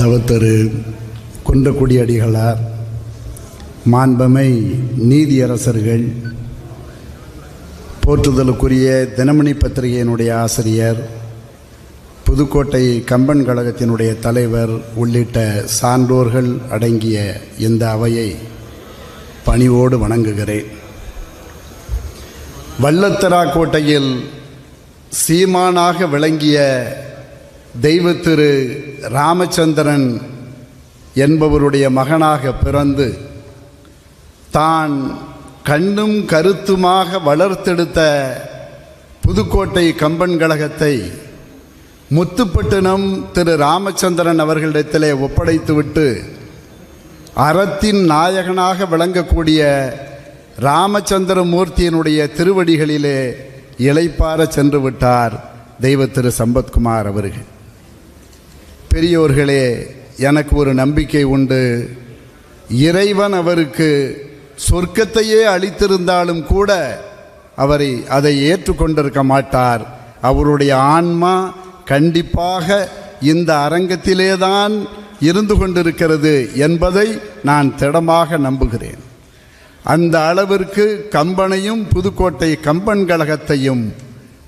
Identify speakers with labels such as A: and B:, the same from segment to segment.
A: தவத்தரு குன்றக்குடி அடிகளார் மாண்பமை நீதியரசர்கள் போற்றுதலுக்குரிய தினமணி பத்திரிகையினுடைய ஆசிரியர் புதுக்கோட்டை கம்பன் கழகத்தினுடைய தலைவர் உள்ளிட்ட சான்றோர்கள் அடங்கிய இந்த அவையை பணிவோடு வணங்குகிறேன். வல்லத்தரா கோட்டையில் சீமானாக விளங்கிய தெய்வத்திரு ராமச்சந்திரன் என்பவருடைய மகனாக பிறந்து தான் கண்ணும் கருத்துமாக வளர்த்தெடுத்த புதுக்கோட்டை கம்பன் கழகத்தை முத்துப்பட்டினம் திரு ராமச்சந்திரன் அவர்களிடத்திலே ஒப்படைத்துவிட்டு அறத்தின் நாயகனாக விளங்கக்கூடிய ராமச்சந்திரமூர்த்தியினுடைய திருவடிகளிலே இளைப்பார சென்று விட்டார் தெய்வ திரு சம்பத்குமார் அவர்கள். பெரியோர்களே எனக்கு ஒரு நம்பிக்கை உண்டு. இறைவன் அவருக்கு சொர்க்கத்தையே அளித்திருந்தாலும் கூட அவரை அதை ஏற்றுக்கொண்டிருக்க மாட்டார். அவருடைய ஆன்மா கண்டிப்பாக இந்த அரங்கத்திலே தான் இருந்து கொண்டிருக்கிறது என்பதை நான் திடமாக நம்புகிறேன். அந்த அளவிற்கு கம்பனையும் புதுக்கோட்டை கம்பன் கழகத்தையும்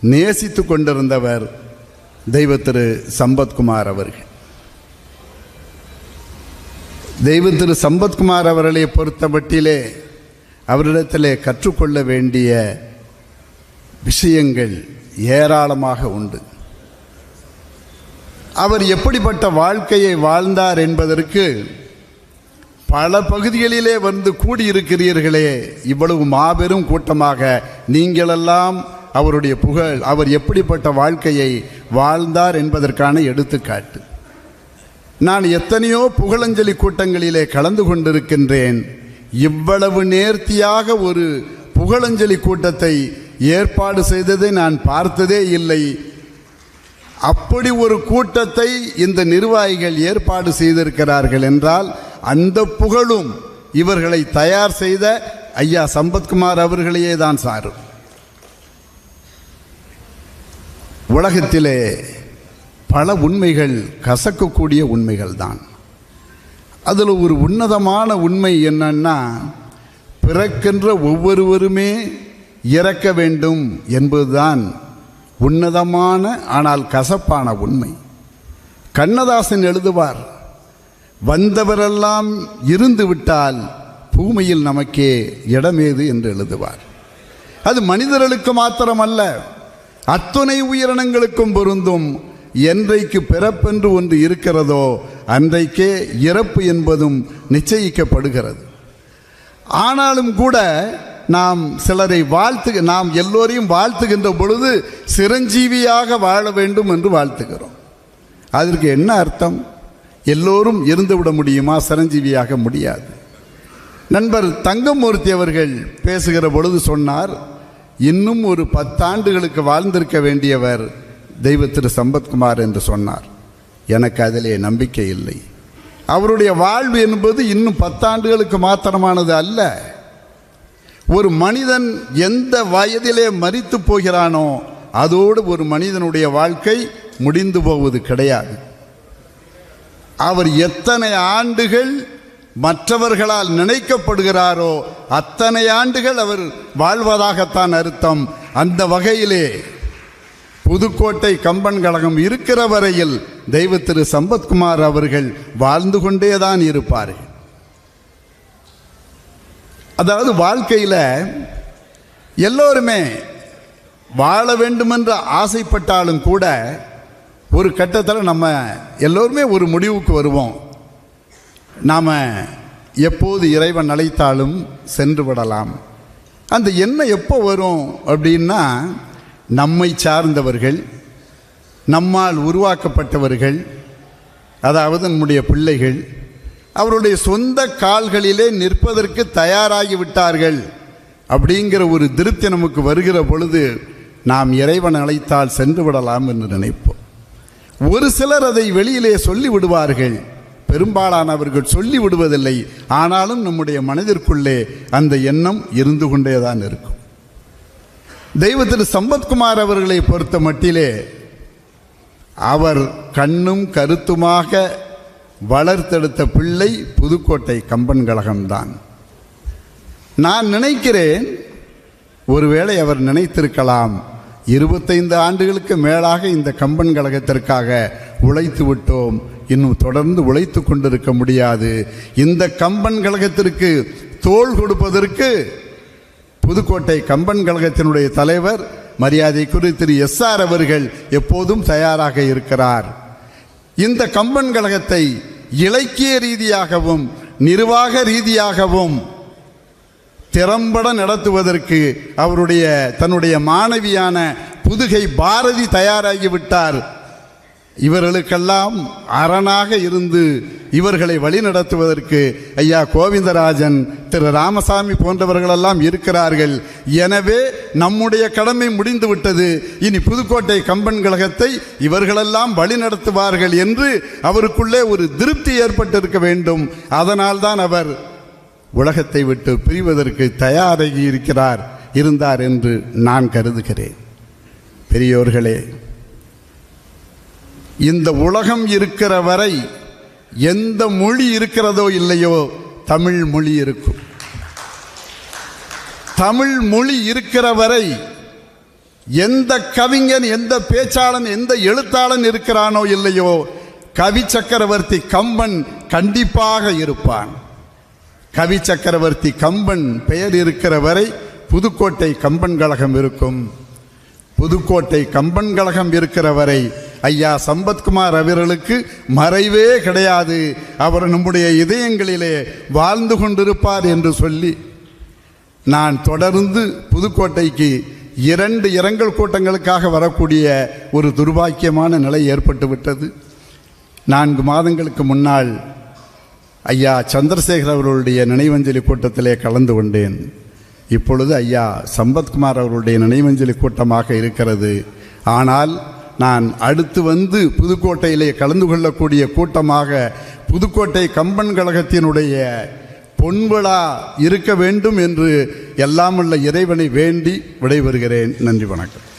A: நேசித்து கொண்டிருந்தவர் தெய்வ திரு சம்பத்குமார் அவர்கள். தெய்வ திரு சம்பத்குமார் அவர்களை பொறுத்தமட்டிலே அவரிடத்திலே கற்றுக்கொள்ள வேண்டிய விஷயங்கள் ஏராளமாக உண்டு. அவர் எப்படிப்பட்ட வாழ்க்கையை வாழ்ந்தார் என்பதற்கு பல பகுதிகளிலே வந்து கூடியிருக்கிறீர்களே இவ்வளவு மாபெரும் கூட்டமாக நீங்களெல்லாம் அவருடைய புகழ் அவர் எப்படிப்பட்ட வாழ்க்கையை வாழ்ந்தார் என்பதற்கான எடுத்துக்காட்டு. நான் எத்தனையோ புகழஞ்சலி கூட்டங்களிலே கலந்து கொண்டிருக்கின்றேன். இவ்வளவு நேர்த்தியாக ஒரு புகழஞ்சலி கூட்டத்தை ஏற்பாடு செய்ததை நான் பார்த்ததே இல்லை. அப்படி ஒரு கூட்டத்தை இந்த நிர்வாகிகள் ஏற்பாடு செய்திருக்கிறார்கள் என்றால் அந்த புகழும் இவர்களை தயார் செய்த ஐயா சம்பத்குமார் அவர்களையே தான் சாரும். உலகத்திலே பல உண்மைகள் கசக்கக்கூடிய உண்மைகள் தான். அதில் ஒரு உன்னதமான உண்மை என்னன்னா பிறக்கின்ற ஒவ்வொருவருமே இறக்க வேண்டும் என்பதுதான் உன்னதமான ஆனால் கசப்பான உண்மை. கண்ணதாசன் எழுதுவார் வந்தவரெல்லாம் இருந்து விட்டால் பூமியில் நமக்கே இடமேது என்று எழுதுவார். அது மனிதர்களுக்கு மாத்திரமல்ல அத்துணை உயிரினங்களுக்கும் பொருந்தும் என்றைக்கு பிறப்பென்று ஒன்று இருக்கிறதோ அன்றைக்கே இறப்பு என்பதும் நிச்சயிக்கப்படுகிறது. ஆனாலும் கூட நாம் சிலரை வாழ்த்து நாம் எல்லோரையும் வாழ்த்துகின்ற பொழுது சிரஞ்சீவியாக வாழ வேண்டும் என்று வாழ்த்துகிறோம். அதற்கு என்ன அர்த்தம்? எல்லோரும் இருந்துவிட முடியுமா? சிரஞ்சீவியாக முடியாது. நண்பர் தங்கமூர்த்தி அவர்கள் பேசுகிற பொழுது சொன்னார் இன்னும் ஒரு பத்தாண்டுகளுக்கு வாழ்ந்திருக்க வேண்டியவர் தெய்வ திரு சம்பத்குமார் என்று சொன்னார். எனக்கு அதிலே நம்பிக்கை இல்லை. அவருடைய வாழ்வு என்பது இன்னும் பத்தாண்டுகளுக்கு மாத்திரமானது அல்ல. ஒரு மனிதன் எந்த வயதிலே மறித்து போகிறானோ அதோடு ஒரு மனிதனுடைய வாழ்க்கை முடிந்து போவது கிடையாது. அவர் எத்தனை ஆண்டுகள் மற்றவர்களால் நினைக்கப்படுகிறாரோ அத்தனை ஆண்டுகள் அவர் வாழ்வதாகத்தான் அர்த்தம். அந்த வகையிலே புதுக்கோட்டை கம்பன் கழகம் இருக்கிற வரையில் தெய்வ திரு சம்பத்குமார் அவர்கள் வாழ்ந்து கொண்டேதான் இருப்பார். அதாவது வாழ்க்கையில் எல்லோருமே வாழ வேண்டுமென்று ஆசைப்பட்டாலும் கூட ஒரு கட்டத்தில் நம்ம எல்லோருமே ஒரு முடிவுக்கு வருவோம். நாம் எப்போது இறைவன் அழைத்தாலும் சென்று விடலாம். அந்த எண்ணம் எப்போ வரும் அப்படின்னா நம்மை சார்ந்தவர்கள் நம்மால் உருவாக்கப்பட்டவர்கள் அதாவது நம்முடைய பிள்ளைகள் அவருடைய சொந்த கால்களிலே நிற்பதற்கு தயாராகி விட்டார்கள் அப்படிங்கிற ஒரு திருப்தி நமக்கு வருகிற பொழுது நாம் இறைவன் அழைத்தால் சென்று விடலாம் என்று நினைப்போம். ஒரு சிலர் அதை வெளியிலே சொல்லி விடுவார்கள். பெரும்பாலானவர்கள் சொல்லி விடுவதில்லை. ஆனாலும் நம்முடைய மனதிற்குள்ளே அந்த எண்ணம் இருந்து கொண்டேதான் இருக்கும். தெய்வத்தில் சம்பத்குமார் அவர்களை பொறுத்த மட்டிலே அவர் கண்ணும் கருத்துமாக வளர்த்தெடுத்த பிள்ளை புதுக்கோட்டை கம்பன் கழகம்தான். நான் நினைக்கிறேன் ஒருவேளை அவர் நினைத்திருக்கலாம் இருபத்தைந்து ஆண்டுகளுக்கு மேலாக இந்த கம்பன் கழகத்திற்காக உழைத்து விட்டோம். இன்னும் தொடர்ந்து உழைத்து கொண்டிருக்க முடியாது. இந்த கம்பன் கழகத்திற்கு தோள் கொடுப்பதற்கு புதுக்கோட்டை கம்பன் கழகத்தினுடைய தலைவர் மரியாதைக்குரிய திரு எஸ் ஆர் அவர்கள் எப்போதும் தயாராக இருக்கிறார். இந்த கம்பன் கழகத்தை இலக்கிய ரீதியாகவும் நிர்வாக ரீதியாகவும் திறம்பட நடத்துவதற்கு அவருடைய தன்னுடைய மாணவியான புதுகை பாரதி தயாராகிவிட்டார். இவர்களுக்கெல்லாம் அரணாக இருந்து இவர்களை வழிநடத்துவதற்கு ஐயா கோவிந்தராஜன் திரு ராமசாமி போன்றவர்களெல்லாம் இருக்கிறார்கள். எனவே நம்முடைய கடமை முடிந்துவிட்டது. இனி புதுக்கோட்டை கம்பன் கழகத்தை இவர்களெல்லாம் வழிநடத்துவார்கள் என்று அவருக்குள்ளே ஒரு திருப்தி ஏற்பட்டிருக்க வேண்டும். அதனால்தான் அவர் உலகத்தை விட்டு பிரிவதற்கு தயாராகி இருக்கிறார் இருந்தார் என்று நான் கருதுகிறேன். பெரியோர்களே இந்த உலகம் இருக்கிற வரை எந்த மொழி இருக்கிறதோ இல்லையோ தமிழ் மொழி இருக்கும். தமிழ் மொழி இருக்கிற வரை எந்த கவிஞன் எந்த பேச்சாளன் எந்த எழுத்தாளன் இருக்கிறானோ இல்லையோ கவி சக்கரவர்த்தி கம்பன் கண்டிப்பாக இருப்பான். கவி சக்கரவர்த்தி கம்பன் பெயர் இருக்கிற வரை புதுக்கோட்டை கம்பன் கழகம் இருக்கும். புதுக்கோட்டை கம்பன் கழகம் இருக்கிற வரை ஐயா சம்பத்குமார் அவர்களுக்கு மறைவே கிடையாது. அவர் நம்முடைய இதயங்களிலே வாழ்ந்து கொண்டிருப்பார் என்று சொல்லி நான் தொடர்ந்து புதுக்கோட்டைக்கு இரண்டு இரங்கல் கூட்டங்களுக்காக வரக்கூடிய ஒரு துர்பாக்கியமான நிலை ஏற்பட்டு விட்டது. நான்கு மாதங்களுக்கு முன்னால் ஐயா சந்திரசேகர் அவர்களுடைய நினைவஞ்சலி கூட்டத்திலே கலந்து கொண்டேன். இப்பொழுது ஐயா சம்பத்குமார் அவர்களுடைய நினைவஞ்சலி கூட்டமாக இருக்கிறது. ஆனால் நான் அடுத்து வந்து புதுக்கோட்டையிலே கலந்து கொள்ளக்கூடிய கூட்டமாக புதுக்கோட்டை கம்பன் கழகத்தினுடைய பொன்விழா இருக்க வேண்டும் என்று எல்லாமுள்ள இறைவனை வேண்டி விடைபெறுகிறேன். நன்றி வணக்கம்.